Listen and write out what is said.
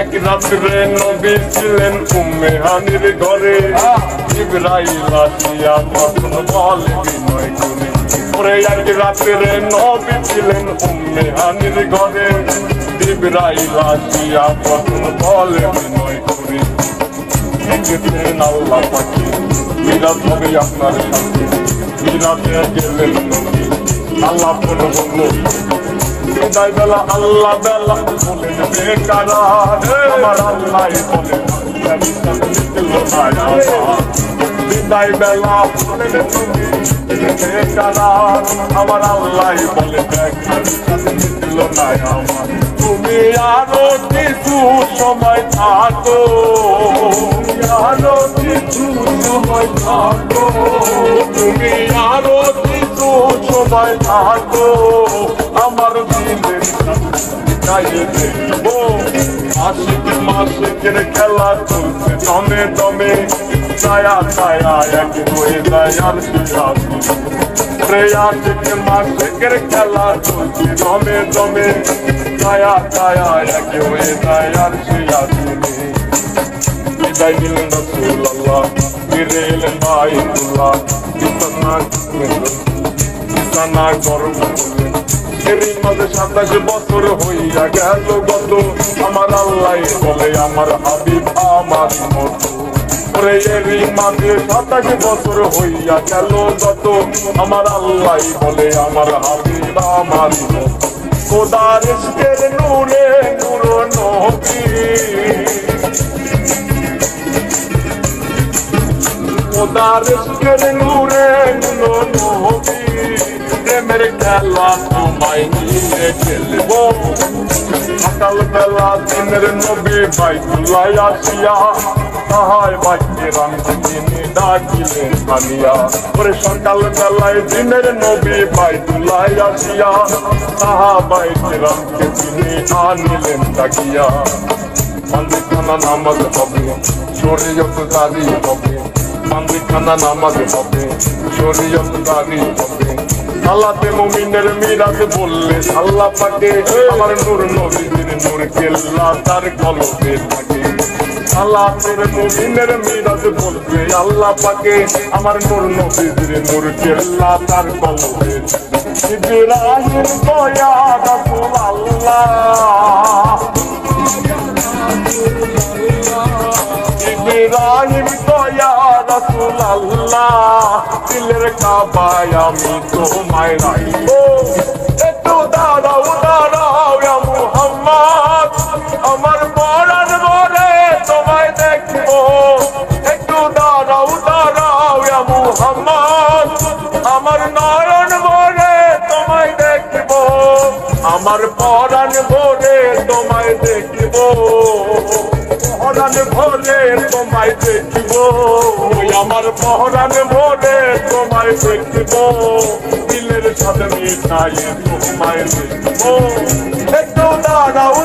এক রাত্রে নবী ছিলেন উম্মে হানির ঘরে। ইব্রাহিম আসিয়া তখন বলে বিনয় করে। ওরে এক রাত্রে নবী ছিলেন উম্মে হানির ঘরে। ইব্রাহিম আসিয়া তখন বলে বিনয় করে। গেছেন আল্লাহ পাখি মিরাজ হবে আপনার সাথে। মিরাজে গেলেন নবী, আল্লাহ বলে বলল বিদায় বেলা আল্লাহ বেলা বলে বেকারা, আমার আল্লাহ বলে বিদায় বেলা বেকারা, আমার আল্লাহ বলে দিল না আমার। সময় থাকো তুমি আরো কিছু সময় থাকো তুমি আরো কিছু সময় থাকো আমার দিলের গায়ে দেখবো আশিক মাসিকের খেলা চলছে দমে দমে ছায়া ছায়া এক হয়ে যায় আর সুশাসন আশিক মাসিকের খেলা চলছে দমে দমে ছায়া ছায়া এক হয়ে যায় আর সুশাসন বিদায় দিলেন রসুল্লাহ ফিরে এলেন বাইতুল্লাহ বিছানা বিছানা গরম করলেন এরই মাঝে সাতাশ বছর হইয়া গেল গত আমার আল্লাহ বলে আমার হাবিব আমার মতো ওরে এরই মাঝে সাতাশ বছর হইয়া গেল গত আমার আল্লাহ বলে আমার হাবিব আমার মতো খোদার ইশকের নূরে নূর নবী খোদার ইশকের নূরে নূর নবী প্রেমের খেলা তোমায় নিয়ে খেলব সকাল বেলা দিনের নবী বাইতুল্লাহ আসিয়া তাহায় বাক্যে রামকে তিনি ডাকিলেন আনিয়া ওরে সকাল বেলায় দিনের নবী বাইতুল্লাহ আসিয়া তাহা বাইকে রামকে তিনি আনিলেন ডাকিয়া মালিকানা নামাজ হবে শরীয়ত দাঁড়ি হবে মালিকানা নামাজ হবে, শরীয়ত দাঁড়ি হবে। আল্লাহতে মুমিনের মিরাজ বললে আল্লাহ পাকে, আমার নূর নবীর নূর কেল্লা তার কলবে থাকে। আল্লাহ তোর মুমিনের মিরাজ বলবে আল্লাহ পাকে, আমার নূর নবীর নূর কেল্লা তার কলবে ইব্রাহিম দয়া রাসূল আল্লাহ ইব্রাহিম দয়া রসুল আল্লাহ দিলের কাবায় আমি তোমায় রাখব একটু দাঁড়াও দাঁড়াও মুহাম্মদ, আমার পরাণ বলে তোমায় দেখব। একটু দাঁড়াও দাঁড়াও মুহাম্মদ, আমার নয়ন বলে তোমায় দেখব। আমার পরাণ বলে তোমায় দেখব। পহরান ভোরে তোমায় দেখিব। আমার পহরান ভোরে তোমায় দেখিব। দিলের সাথে মিঠাই তোমায় দেখিব। একটু দাঁড়াও